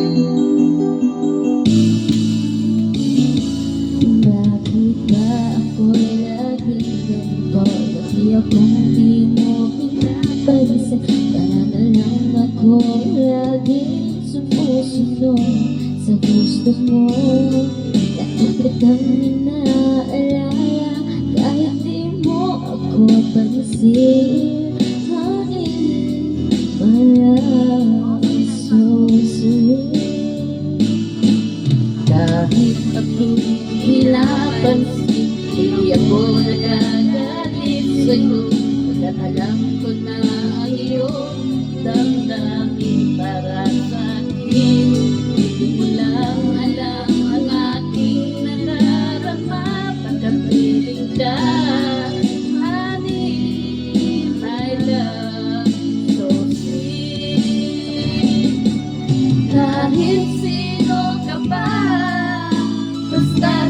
Bakit ba ako'y laging ganito? Kasi akong di mo pinapansin Kaya na lang ako laging sumusunod Sa gusto mo Dahil kitang inaalala Kahit di mo ako pansin pinapansin Di ako nagagalit sa'yo Pagkat alam ko na ang iyong damdamin para sa'kin Hindi mo lang alam ang aking nadarama Pagkat piling ka so sweet kahit sino ka pa Basta't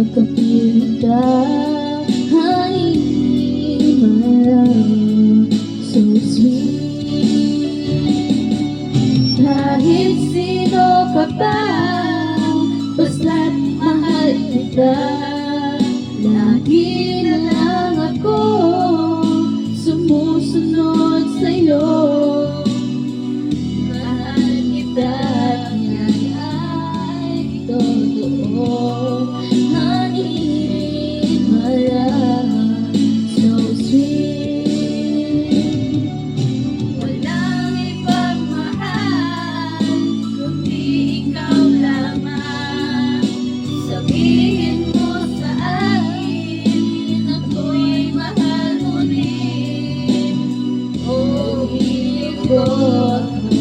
Pagkapiling ka Honey, my love, so sweet kahit sino ka pa Basta't mahal kita Lagi na Oh.